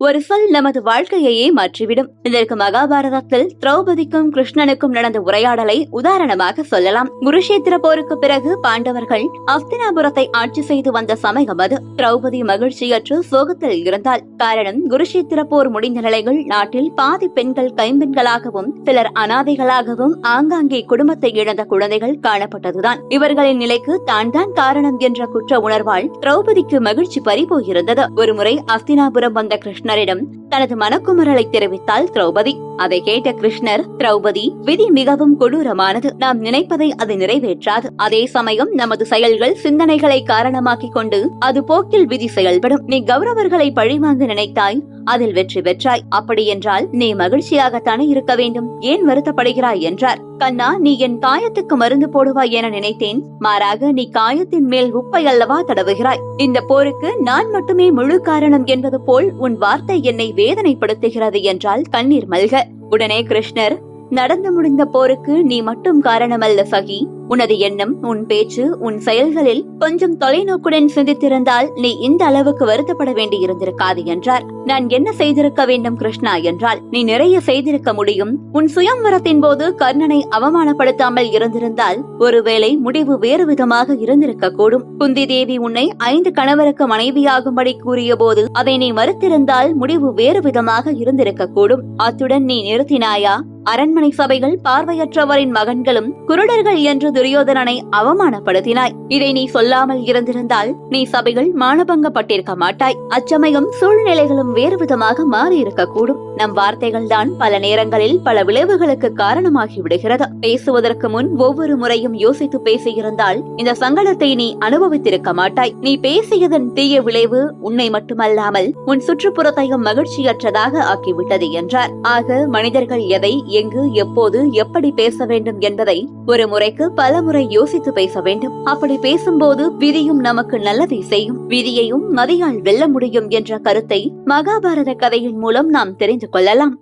ஒரு சொல் நமது வாழ்க்கையையே மாற்றிவிடும். இதற்கு மகாபாரதத்தில் திரௌபதிக்கும் கிருஷ்ணனுக்கும் நடந்த உரையாடலை உதாரணமாக சொல்லலாம். குருஷேத்திர போருக்கு பிறகு பாண்டவர்கள் அஸ்தினாபுரத்தை ஆட்சி செய்து வந்த சமயம் அது. திரௌபதி மகிழ்ச்சியற்று சோகத்தில் இருந்தால் காரணம் குருஷேத்திர போர் முடிந்த நிலையில் நாட்டில் பாதி பெண்கள் கைம்பெண்களாகவும் சிலர் அனாதைகளாகவும் ஆங்காங்கே குடும்பத்தை இழந்த குழந்தைகள் காணப்பட்டதுதான். இவர்களின் நிலைக்கு தான் தான் காரணம் என்ற குற்ற உணர்வால் திரௌபதிக்கு மகிழ்ச்சி பறிபோயிருந்தது. ஒருமுறை அஸ்தினாபுரம் வந்த கிருஷ்ண நரிடம் தனது மனக்குமரலை தெரிவித்தாள் திரௌபதி. அதை கேட்ட கிருஷ்ணர் திரௌபதி விதி மிகவும் கொடூரமானது. நாம் நினைப்பதை அது நிறைவேற்றாது. அதே சமயம் நமது செயல்கள் சிந்தனைகளை காரணமாக்கிக் கொண்டு அது போக்கில் விதி செயல்படும். நீ கௌரவர்களை பழிவாங்க நினைத்தாய் அதில் வெற்றி பெற்றாய். அப்படி என்றால் நீ மகிழ்ச்சியாகத்தானே இருக்க வேண்டும். ஏன் வருத்தப்படுகிறாய்? என்றார். கண்ணா நீ என் காயத்துக்கு மருந்து போடுவாய் என நினைத்தேன். மாறாக நீ காயத்தின் மேல் உப்பை அல்லவா தடவுகிறாய். இந்த போருக்கு நான் மட்டுமே முழு காரணம் என்பது போல் உன் வார்த்தை என்னை வேதனைப்படுத்துகிறது என்றால் கண்ணீர் மல்க. உடனே கிருஷ்ணர் நடந்து முடிந்த போருக்கு நீ மட்டும் காரணமல்ல சகி உனது எண்ணம் உன் பேச்சு உன் செயல்களில் கொஞ்சம் தொலைநோக்குடன் சிந்தித்திருந்தால் நீ இந்த அளவுக்கு வருத்தப்பட வேண்டி இருந்திருக்காது என்றார். நான் என்ன செய்திருக்க வேண்டும் கிருஷ்ணா என்றால் நீ நிறைய செய்திருக்க முடியும். உன் சுயம்வரத்தின் போது கர்ணனை அவமானப்படுத்தாமல் இருந்திருந்தால் ஒருவேளை முடிவு வேறு விதமாக இருந்திருக்க கூடும் குந்தி தேவி உன்னை ஐந்து கணவருக்கு மனைவியாகும்படி கூறிய போது அதை நீ மறுத்திருந்தால் முடிவு வேறு விதமாக இருந்திருக்க கூடும் அத்துடன் நீ நிறுத்தினாயா? அரண்மனை சபைகள் பார்வையற்றவரின் மகன்களும் குருடர்கள் என்று துரியோதனனை அவமானப்படுத்தினாய். இதை நீ சொல்லாமல் இருந்திருந்தால் நீ சபைகள் மானபங்கப்பட்டிருக்க மாட்டாய். அச்சமயம் சூழ்நிலைகளும் வேறு விதமாக மாறி நம் வார்த்தைகள் தான் பல நேரங்களில் பல விளைவுகளுக்கு காரணமாகி விடுகிறது. பேசுவதற்கு முன் ஒவ்வொரு முறையும் யோசித்து பேசியிருந்தால் இந்த சங்கடத்தை நீ அனுபவித்திருக்க மாட்டாய். நீ பேசியதன் தீய விளைவு உன்னை மட்டுமல்லாமல் உன் சுற்றுப்புறத்தையும் மகிழ்ச்சியற்றதாக ஆக்கிவிட்டது என்றார். ஆக மனிதர்கள் எதை எங்கு எப்போது எப்படி பேச வேண்டும் என்பதை ஒரு முறைக்கு பல முறை யோசித்து பேச வேண்டும். அப்படி பேசும்போது விதியும் நமக்கு நல்லதை செய்யும். விதியையும் மதியால் வெல்ல முடியும் என்ற கருத்தை மகாபாரத கதையின் மூலம் நாம் தெரிந்து கொள்ளலாம்.